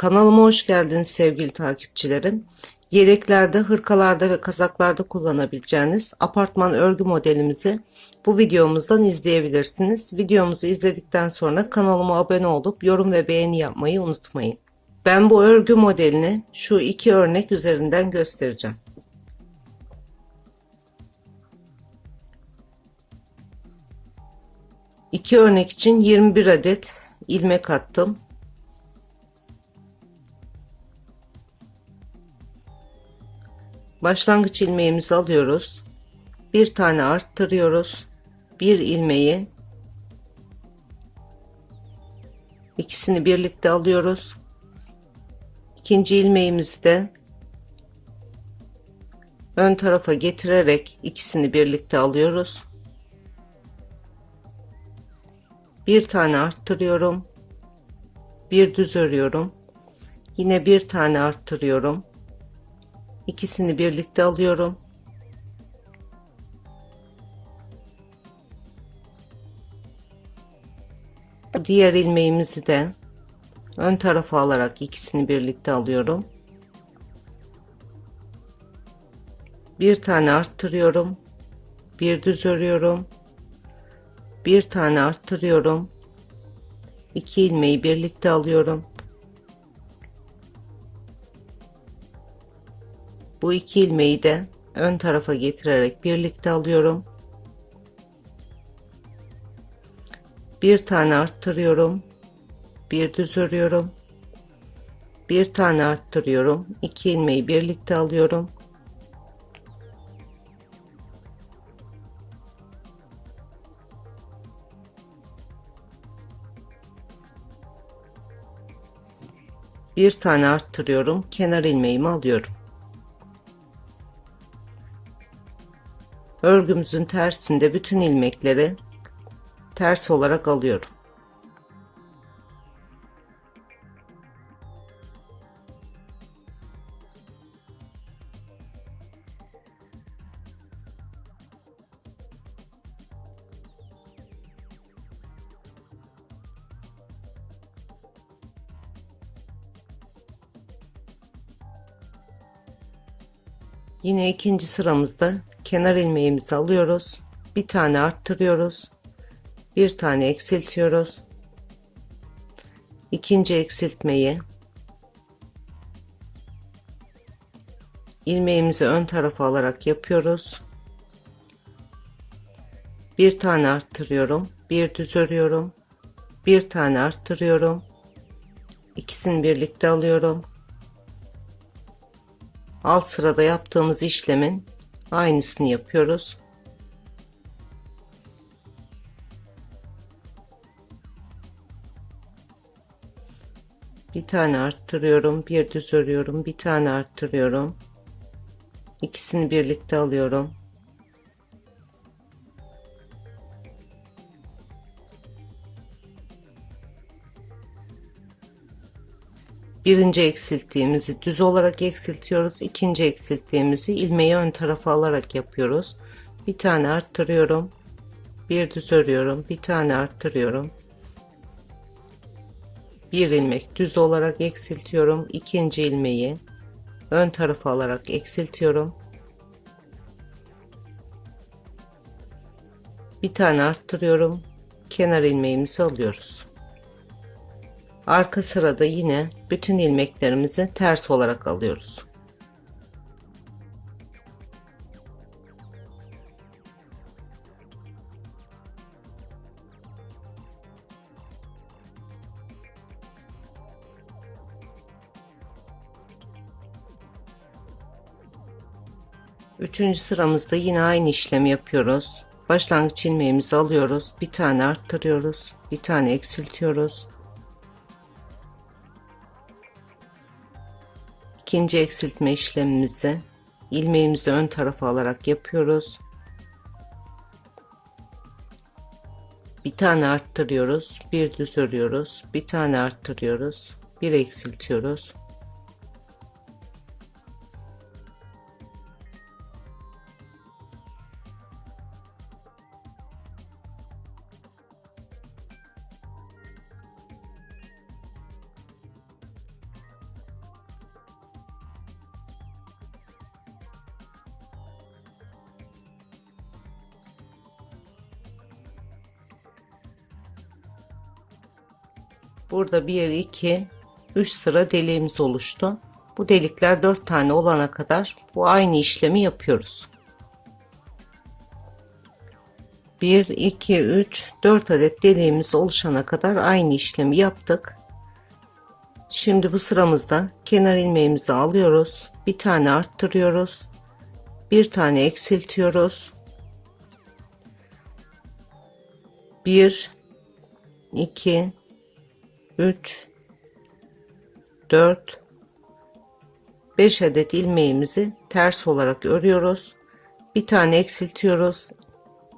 Kanalıma hoş geldiniz sevgili takipçilerim. Yeleklerde, hırkalarda ve kazaklarda kullanabileceğiniz apartman örgü modelimizi bu videomuzdan izleyebilirsiniz. Videomuzu izledikten sonra kanalıma abone olup yorum ve beğeni yapmayı unutmayın. Ben bu örgü modelini şu iki örnek üzerinden göstereceğim. İki örnek için 21 adet ilmek attım. Başlangıç ilmeğimizi alıyoruz. Bir tane arttırıyoruz. Bir ilmeği ikisini birlikte alıyoruz. İkinci ilmeğimizi de ön tarafa getirerek ikisini birlikte alıyoruz. Bir tane arttırıyorum. Bir düz örüyorum. Yine bir tane arttırıyorum. İkisini birlikte alıyorum. Diğer ilmeğimizi de ön tarafa alarak ikisini birlikte alıyorum. Bir tane arttırıyorum. Bir düz örüyorum. Bir tane arttırıyorum. İki ilmeği birlikte alıyorum. Bu iki ilmeği de ön tarafa getirerek birlikte alıyorum. Bir tane arttırıyorum. Bir düz örüyorum. Bir tane arttırıyorum. İki ilmeği birlikte alıyorum. Bir tane arttırıyorum. Kenar ilmeğimi alıyorum. Örgümüzün tersinde bütün ilmekleri ters olarak alıyorum. Yine ikinci sıramızda kenar ilmeğimizi alıyoruz. Bir tane arttırıyoruz. Bir tane eksiltiyoruz. İkinci eksiltmeyi ilmeğimizi ön tarafa alarak yapıyoruz. Bir tane arttırıyorum. Bir düz örüyorum. Bir tane arttırıyorum. İkisini birlikte alıyorum. Alt sırada yaptığımız işlemin aynısını yapıyoruz. Bir tane arttırıyorum, bir düz örüyorum, bir tane arttırıyorum. İkisini birlikte alıyorum. Birinci eksilttiğimizi düz olarak eksiltiyoruz. İkinci eksilttiğimizi ilmeği ön tarafa alarak yapıyoruz. Bir tane arttırıyorum. Bir düz örüyorum. Bir tane arttırıyorum. Bir ilmek düz olarak eksiltiyorum. İkinci ilmeği ön tarafa alarak eksiltiyorum. Bir tane arttırıyorum. Kenar ilmeğimizi alıyoruz. Arka sırada yine bütün ilmeklerimizi ters olarak alıyoruz. Üçüncü sıramızda yine aynı işlemi yapıyoruz. Başlangıç ilmeğimizi alıyoruz. Bir tane arttırıyoruz. Bir tane eksiltiyoruz. İkinci eksiltme işlemimizi ilmeğimizi ön tarafa alarak yapıyoruz. Bir tane arttırıyoruz, bir düz örüyoruz, bir tane arttırıyoruz, bir eksiltiyoruz. Burada 1, 2, 3 sıra deliğimiz oluştu. Bu delikler 4 tane olana kadar bu aynı işlemi yapıyoruz. 1, 2, 3, 4 adet deliğimiz oluşana kadar aynı işlemi yaptık. Şimdi bu sıramızda kenar ilmeğimizi alıyoruz. Bir tane arttırıyoruz. Bir tane eksiltiyoruz. 1 2 3 4 5 adet ilmeğimizi ters olarak örüyoruz. Bir tane eksiltiyoruz.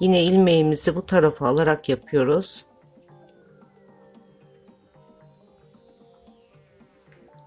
Yine ilmeğimizi bu tarafa alarak yapıyoruz.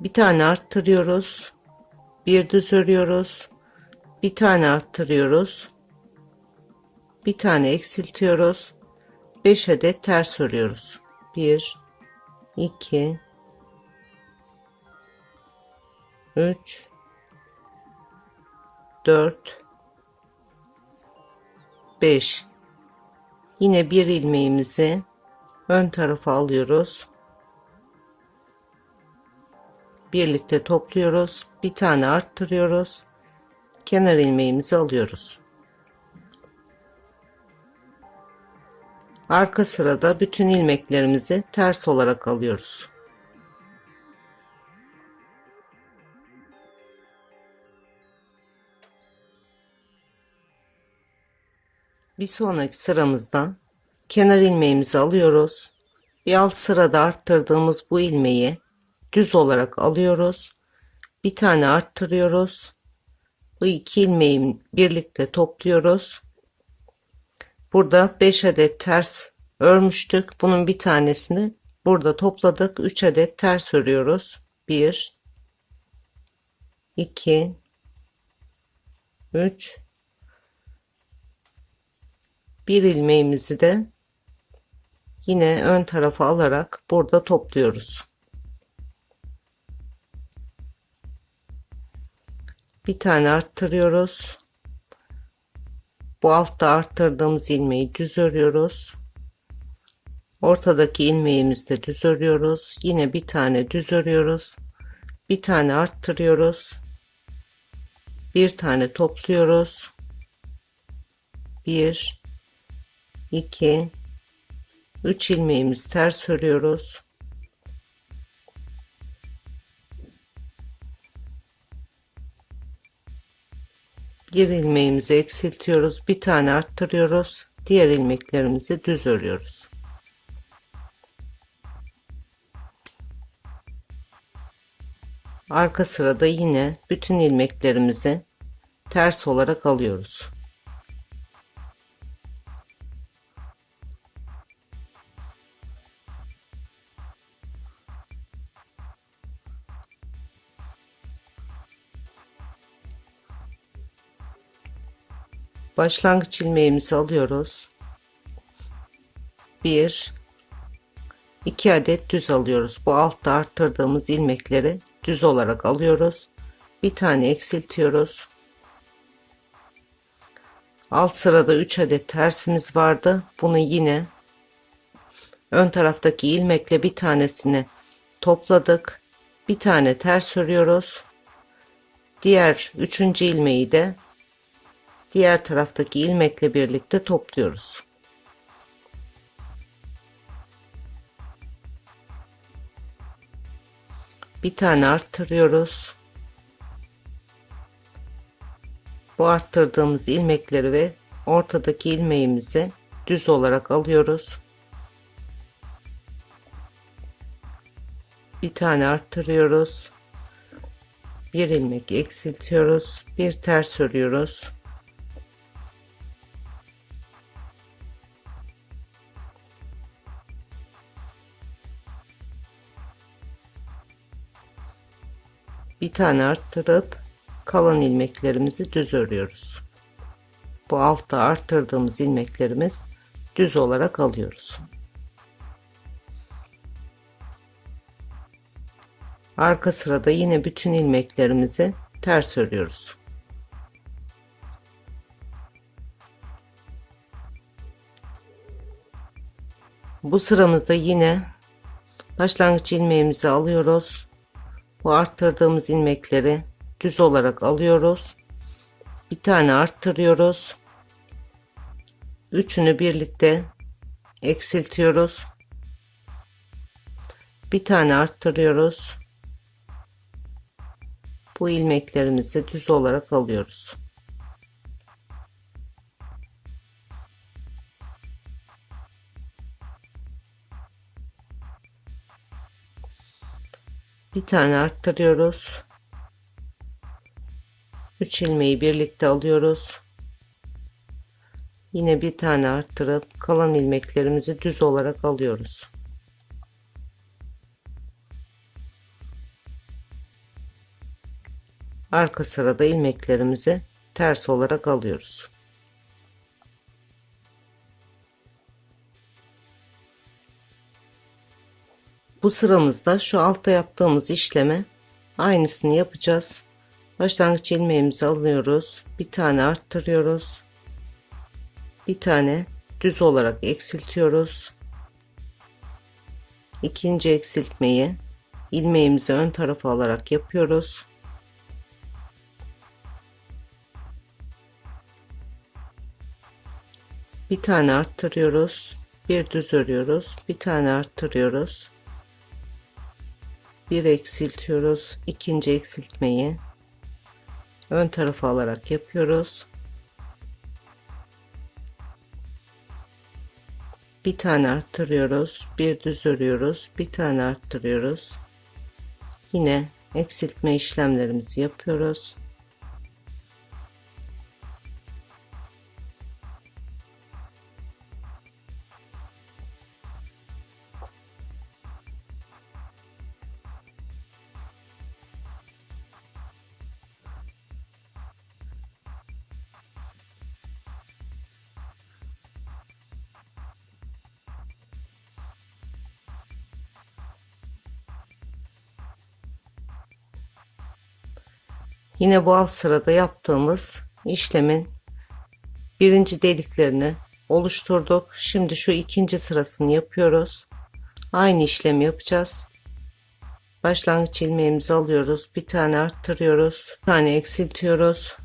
Bir tane arttırıyoruz. Bir düz örüyoruz. Bir tane arttırıyoruz. Bir tane eksiltiyoruz. 5 adet ters örüyoruz. 1 2 3 4 5 yine bir ilmeğimizi ön tarafa alıyoruz. Birlikte topluyoruz. Bir tane arttırıyoruz. Kenar ilmeğimizi alıyoruz arka sırada bütün ilmeklerimizi ters olarak alıyoruz Bir sonraki sıramızda kenar ilmeğimizi alıyoruz. Bir alt sırada arttırdığımız bu ilmeği düz olarak alıyoruz. Bir tane arttırıyoruz. Bu iki ilmeği birlikte topluyoruz. Burada 5 adet ters örmüştük. Bunun bir tanesini burada topladık. 3 adet ters örüyoruz. 1 2 3 bir ilmeğimizi de yine ön tarafa alarak burada topluyoruz. Bir tane arttırıyoruz. Bu altta arttırdığımız ilmeği düz örüyoruz. Ortadaki ilmeğimizde düz örüyoruz. Yine bir tane düz örüyoruz. Bir tane arttırıyoruz. Bir tane topluyoruz. Bir, 2 3 ilmeğimiz ters örüyoruz. Bir ilmeğimizi eksiltiyoruz. Bir tane arttırıyoruz. Diğer ilmeklerimizi düz örüyoruz. Arka sırada yine bütün ilmeklerimizi ters olarak alıyoruz. Başlangıç ilmeğimizi alıyoruz. 1 2 adet düz alıyoruz. Bu altta arttırdığımız ilmekleri düz olarak alıyoruz. Bir tane eksiltiyoruz. Alt sırada 3 adet tersimiz vardı. Bunu yine ön taraftaki ilmekle bir tanesini topladık. Bir tane ters örüyoruz. Diğer üçüncü ilmeği de diğer taraftaki ilmekle birlikte topluyoruz. Bir tane arttırıyoruz. Bu arttırdığımız ilmekleri ve ortadaki ilmeğimizi düz olarak alıyoruz. Bir tane arttırıyoruz. Bir ilmek eksiltiyoruz. Bir ters örüyoruz. Bir tane arttırıp kalan ilmeklerimizi düz örüyoruz. Bu altta arttırdığımız ilmeklerimiz düz olarak alıyoruz. Arka sırada yine bütün ilmeklerimizi ters örüyoruz. Bu sıramızda yine Başlangıç ilmeğimizi alıyoruz. Bu arttırdığımız ilmekleri düz olarak alıyoruz. Bir tane arttırıyoruz. Üçünü birlikte eksiltiyoruz. Bir tane arttırıyoruz. Bu ilmeklerimizi düz olarak alıyoruz. Bir tane arttırıyoruz. 3 ilmeği birlikte alıyoruz. Yine bir tane arttırıp kalan ilmeklerimizi düz olarak alıyoruz. Arka sırada ilmeklerimizi ters olarak alıyoruz. Bu sıramızda şu altta yaptığımız işleme aynısını yapacağız. Başlangıç ilmeğimizi alıyoruz. Bir tane arttırıyoruz. Bir tane düz olarak eksiltiyoruz. İkinci eksiltmeyi ilmeğimizi ön tarafa alarak yapıyoruz. Bir tane arttırıyoruz. Bir düz örüyoruz. Bir tane arttırıyoruz. Bir eksiltiyoruz. ikinci eksiltmeyi ön tarafa alarak yapıyoruz. Bir tane arttırıyoruz. Bir düz örüyoruz. Bir tane arttırıyoruz. Yine eksiltme işlemlerimizi yapıyoruz. Yine bu alt sırada yaptığımız işlemin birinci deliklerini oluşturduk. Şimdi şu ikinci sırasını yapıyoruz. Aynı işlemi yapacağız. Başlangıç ilmeğimizi alıyoruz. Bir tane arttırıyoruz. Bir tane eksiltiyoruz.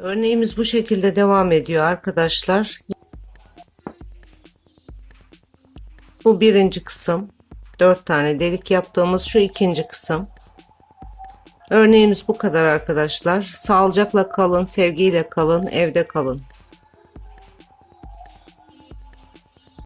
Örneğimiz bu şekilde devam ediyor arkadaşlar. Bu birinci kısım. Dört tane delik yaptığımız şu ikinci kısım. Örneğimiz bu kadar arkadaşlar. Sağlıcakla kalın, sevgiyle kalın, evde kalın.